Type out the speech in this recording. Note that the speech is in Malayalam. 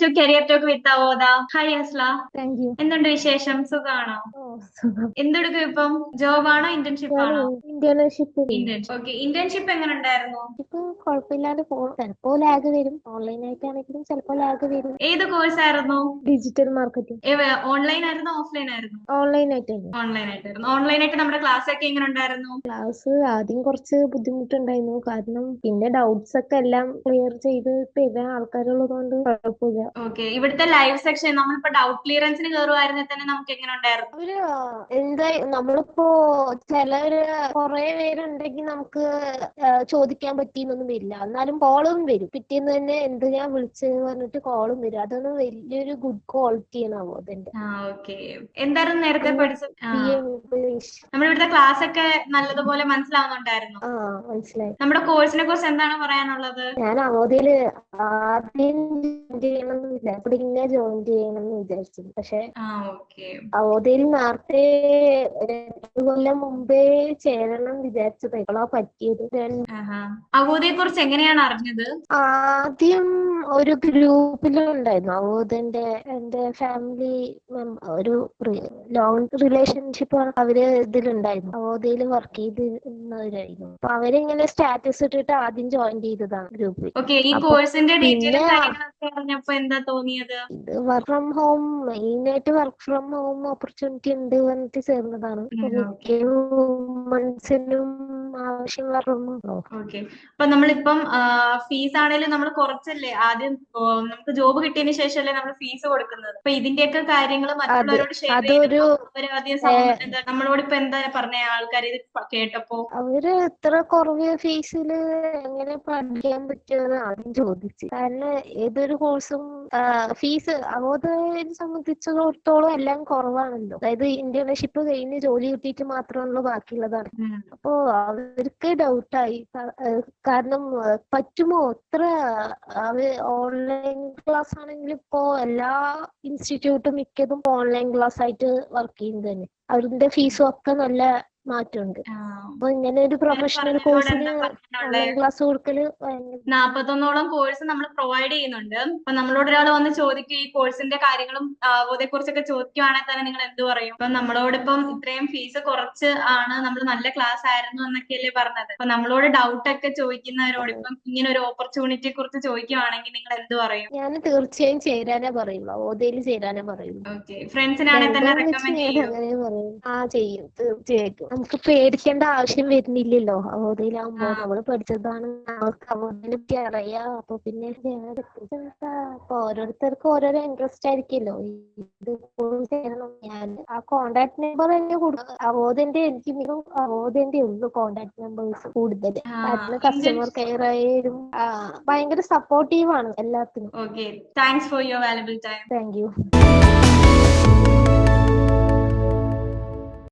To career talk with Avoda hi Asla എന്തുണ്ട് വിശേഷം? സുഖാണോ? എന്തെടുക്കും ഇപ്പം? ജോബാണോ ഇന്റേൺഷിപ്പ് ആണോ? ഇന്റേൺഷിപ്പ് ഇന്റേൺഷിപ്പ് ഓക്കെ ഇന്റേൺഷിപ്പ് എങ്ങനെ ഉണ്ടായിരുന്നു കുഴപ്പമില്ലാതെ പോകും ചിലപ്പോ ലാഗ് വരും. ഓൺലൈൻ ആയിട്ടാണെങ്കിലും ചിലപ്പോ ലാഗ് വരും. ഏത് കോഴ്സ് ആയിരുന്നു? ഡിജിറ്റൽ മാർക്കറ്റിംഗ് ഓൺലൈൻ ആയിരുന്നു ഓഫ്ലൈൻ ആയിരുന്നു? ഓൺലൈൻ ആയിട്ടായിരുന്നു. ഓൺലൈൻ ആയിട്ടായിരുന്നു. ഓൺലൈൻ ആയിട്ട് നമ്മുടെ ക്ലാസ് ഒക്കെ എങ്ങനെ ഉണ്ടായിരുന്നു ക്ലാസ് ആദ്യം കുറച്ച് ബുദ്ധിമുട്ടുണ്ടായിരുന്നു. കാരണം പിന്നെ ഡൗട്ട്സ് ഒക്കെ എല്ലാം ക്ലിയർ ചെയ്ത് തരുന്ന ആൾക്കാരുള്ളത് കൊണ്ട് കുഴപ്പമില്ല. ഓക്കെ ഇവിടുത്തെ ലൈവ് സെക്ഷൻ നമ്മളിപ്പോ ഡൗട്ട് ക്ലിയറൻസിന് കയറുവായിരുന്നെ തന്നെ നമുക്ക് എങ്ങനെ ഉണ്ടായിരുന്നു? ഒരു എന്താ നമ്മളിപ്പോ ചിലര് കൊറേ പേരുണ്ടെങ്കിൽ നമുക്ക് ചോദിക്കാൻ പറ്റിയെന്നൊന്നും വരില്ല. എന്നാലും കോളും വരും. പിറ്റേന്ന് തന്നെ എന്ത് ഞാൻ വിളിച്ചെന്ന് പറഞ്ഞിട്ട് കോളും വരും. അതൊന്നും വലിയൊരു ഗുഡ് ക്വാളിറ്റി ആണ് ആ ഓക്കെ എന്തായിരുന്നു നേരത്തെ പഠിച്ചത്? നമ്മളിവിടുത്തെ ക്ലാസ് ഒക്കെ നല്ലതുപോലെ മനസ്സിലാവുന്നുണ്ടായിരുന്നു? ആ മനസ്സിലായി. നമ്മുടെ കോഴ്സിനെ കുറിച്ച് എന്താണ് പറയാനുള്ളത്? ഞാൻ അവധിയിൽ ആദ്യം ചെയ്യണമെന്ന് വിചാരിച്ചു പിന്നെ ജോയിൻ ചെയ്യണമെന്ന് വിചാരിച്ചു. പക്ഷെ അവധിയിൽ നേരത്തെ രണ്ടു കൊല്ലം മുമ്പേ ചേരണം വിചാരിച്ചത് ഇപ്പോഴാ പറ്റിയത് അവോധയെ കുറിച്ച് എങ്ങനെയാണ് അറിഞ്ഞത്? ആദ്യം ഒരു ഗ്രൂപ്പിലുണ്ടായിരുന്നു. അവോദിന്റെ എന്റെ ഫാമിലി ഒരു ലോങ് റിലേഷൻഷിപ്പ് അവർ ഇതിലുണ്ടായിരുന്നു. അവോദയിൽ വർക്ക് ചെയ്തിരുന്നവരായിരുന്നു. അപ്പൊ അവരിങ്ങനെ സ്റ്റാറ്റസ് ഇട്ടിട്ട് ആദ്യം ജോയിൻ ചെയ്തതാണ് ഗ്രൂപ്പിൽ ഈ കോഴ്സിന്റെ ഡീറ്റെയിൽസ് അറിഞ്ഞപ്പോ എന്താ തോന്നിയത്? ഇത് വർക്ക് ഫ്രം ഹോം മെയിൻ ആയിട്ട് വർക്ക് ഫ്രം ഹോം ഓപ്പർച്യൂണിറ്റി ഉണ്ട് വന്നിട്ട് ചേർന്നതാണ്. മിക്ക വുമൺസിനും ആവശ്യം വരണമല്ലോ ഓക്കെ. അപ്പൊ നമ്മളിപ്പം ഫീസ് ആണെങ്കിലും നമ്മൾ കുറച്ചല്ലേ? ആദ്യം നമുക്ക് ജോബ് കിട്ടിയതിന് ശേഷമല്ലേ നമ്മൾ ഫീസ് കൊടുക്കുന്നത്? അപ്പൊ ഇതിന്റെയൊക്കെ കാര്യങ്ങൾ മറ്റുള്ളവരോട് ഷെയർ അതൊരു ചെയ്തപ്പോ അവർ നമ്മളോട് ഇപ്പൊ എന്താ പറഞ്ഞ? ആൾക്കാർ ഇത് കേട്ടപ്പോ? അവർ ഇത്ര കുറവ് ഫീസിൽ എങ്ങനെ പഠിക്കാൻ പറ്റുമെന്ന് ആദ്യം ചോദിച്ചു. കാരണം ഏതൊരു കോഴ്സും ഫീസ് അവോധയെ സംബന്ധിച്ചിടത്തോളം എല്ലാം കുറവാണല്ലോ. അതായത് ഇന്റേൺഷിപ്പ് കഴിഞ്ഞ് ജോലി കിട്ടിയിട്ട് മാത്രമാണല്ലോ ബാക്കിയുള്ളതാണ്. അപ്പോ അപ്പോ അവർക്ക് ഡൗട്ടായി കാരണം പറ്റുമോ? എത്ര ഓൺലൈൻ ക്ലാസ് ആണെങ്കിൽ ഇപ്പോ എല്ലാ ഇൻസ്റ്റിറ്റ്യൂട്ടും മിക്കതും ഓൺലൈൻ ക്ലാസ് ആയിട്ട് വർക്ക് ചെയ്യുന്നത് തന്നെ. അവരുടെ ഫീസും ഒക്കെ നല്ല മാറ്റമുണ്ട്. അപ്പൊ ഇങ്ങനെ ഒരു പ്രൊഫഷണൽ കോഴ്സിന് ക്ലാസ് കൊടുക്കൽ നാപ്പത്തൊന്നോളം കോഴ്സ് നമ്മൾ പ്രൊവൈഡ് ചെയ്യുന്നുണ്ട്. അപ്പൊ നമ്മളോട് ഒരാൾ വന്ന് ചോദിക്കും ഈ കോഴ്സിന്റെ കാര്യങ്ങളും അതേ കുറിച്ചൊക്കെ ചോദിക്കുവാണെങ്കിൽ തന്നെ നിങ്ങൾ എന്ത് പറയും? അപ്പൊ നമ്മളോടിപ്പം ഇത്രയും ഫീസ് കുറച്ച് ആണ് നമ്മൾ നല്ല ക്ലാസ് ആയിരുന്നു എന്നൊക്കെയല്ലേ പറഞ്ഞത്. അപ്പൊ നമ്മളോട് ഡൗട്ട് ഒക്കെ ചോദിക്കുന്നവരോട് ഇപ്പം ഇങ്ങനെ ഒരു ഓപ്പർച്യൂണിറ്റിയെ കുറിച്ച് ചോദിക്കുവാണെങ്കിൽ നിങ്ങൾ എന്ത് പറയും? ഞാൻ തീർച്ചയായും ചേരാനേ പറയുള്ളൂ ഓതയിൽ ചേരാനേ പറയുള്ളൂ ഫ്രണ്ട്സിനാണെങ്കിൽ തന്നെ റെക്കമെൻഡ് ചെയ്യും. ആ ചെയ്യും. തീർച്ചയായിട്ടും. നമുക്ക് പേടിക്കേണ്ട ആവശ്യം വരുന്നില്ലല്ലോ. അവബോധയിലാവുമ്പോ നമ്മൾ പഠിച്ചതാണ് നമുക്ക് അവബോധനെ അറിയാം. അപ്പൊ പിന്നെ ഓരോരുത്തർക്ക് ഓരോരോ ഇൻട്രസ്റ്റ് ആയിരിക്കുമല്ലോ. ഇത് ചെയ്യണം. ഞാൻ ആ കോണ്ടാക്ട് നമ്പർ തന്നെ കൊടുക്കും അവബോധന്റെ എനിക്ക് മികവും അവബോധന്റെ ഉള്ളു കോണ്ടാക്ട് നമ്പേഴ്സ് കൂടുതൽ. കാരണം കസ്റ്റമർ കെയർ ആയാലും ഭയങ്കര സപ്പോർട്ടീവ് ആണ് എല്ലാത്തിനും. Thanks for your time thank you